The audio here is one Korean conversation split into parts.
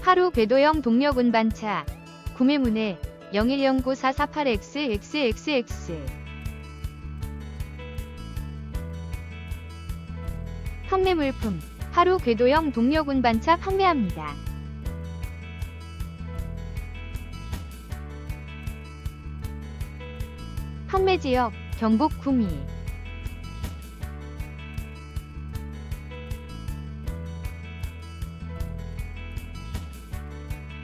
하루 궤도형 동력 운반차. 구매문의 01094448XXXX 판매 물품. 하루 궤도형 동력 운반차 판매합니다. 판매 지역 경북 구미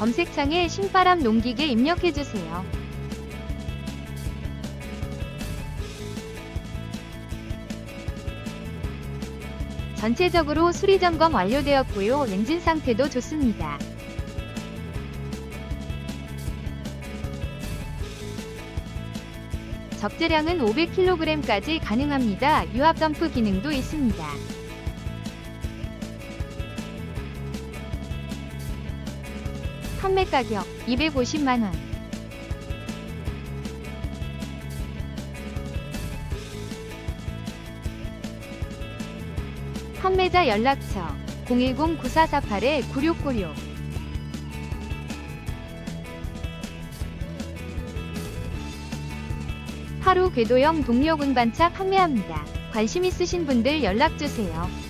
검색창에 신바람 농기계 입력해주세요. 전체적으로 수리 점검 완료되었고요. 엔진 상태도 좋습니다. 적재량은 500kg까지 가능합니다. 유압 덤프 기능도 있습니다. 판매 가격 250만원. 판매자 연락처 010-9448-9696 하루 궤도형 동력 운반차 판매합니다. 관심 있으신 분들 연락주세요.